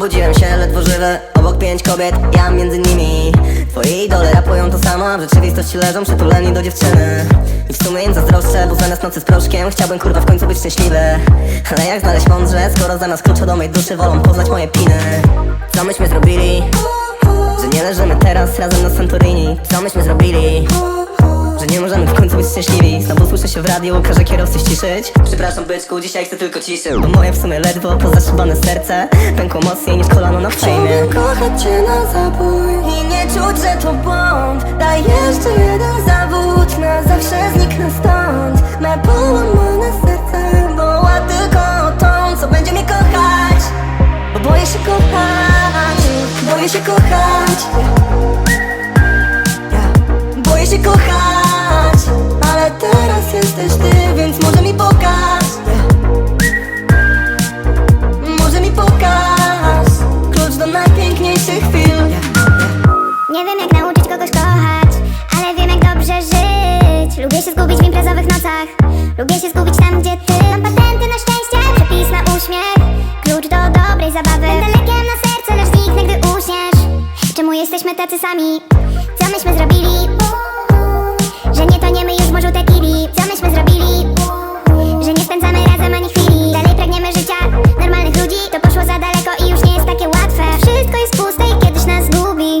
Obudziłem się ledwo żywy, obok pięć kobiet, ja między nimi Twoi idole rapują to samo, a w rzeczywistości leżą przytuleni do dziewczyny I w sumie im zazdroszczę, bo zamiast nocy z proszkiem Chciałbym kurwa w końcu być szczęśliwy Ale jak znaleźć mądrze, skoro zamiast klucza do mojej duszy wolą poznać moje piny Co myśmy zrobili? Że nie leżymy teraz razem na Santorini Co myśmy zrobili? Że nie możemy w końcu być szczęśliwi. Znowu słyszę się w radiu, każe kierowcy ściszyć. Przepraszam byczku, dzisiaj chcę tylko ciszy Bo moje w sumie ledwo pozaszybane serce Pękło mocniej niż kolano na fejmie kochać cię na zabój I nie czuć, że to błąd. Daj jeszcze jeden zawód Na zawsze zniknę stąd. Me połamane serce Woła tylko o tą, co będzie mnie kochać. Bo boję się kochać Boję się kochać. Boję się kochać Lubię się zgubić w imprezowych nocach. Lubię się zgubić tam, gdzie ty. Mam patenty na szczęście, przepis na uśmiech. Klucz do dobrej zabawy. Będę lekiem na serce, lecz zniknę, gdy uśniesz. Czemu jesteśmy tacy sami? Co myśmy zrobili? Że nie toniemy już w morzu tequili Co myśmy zrobili? Że nie spędzamy razem ani chwili. Dalej pragniemy życia normalnych ludzi. To poszło za daleko i już nie jest takie łatwe. Wszystko jest puste i kiedyś nas zgubi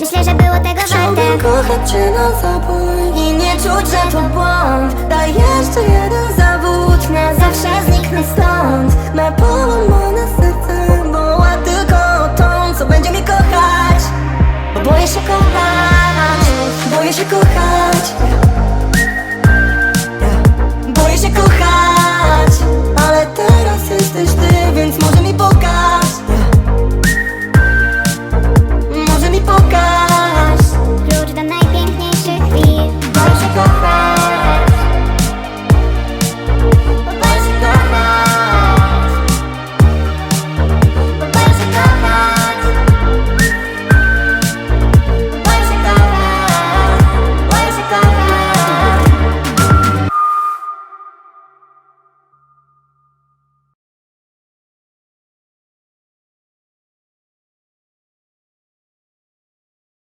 Myślę, że było tego warte. Kochać cię na zabój czuć, że to błąd. Daj jeszcze jeden zawód, na zawsze zniknę stąd. Me połamane serce woła tylko o tą, co będzie mi kochać. Bo boję się kochać, boję się kochać.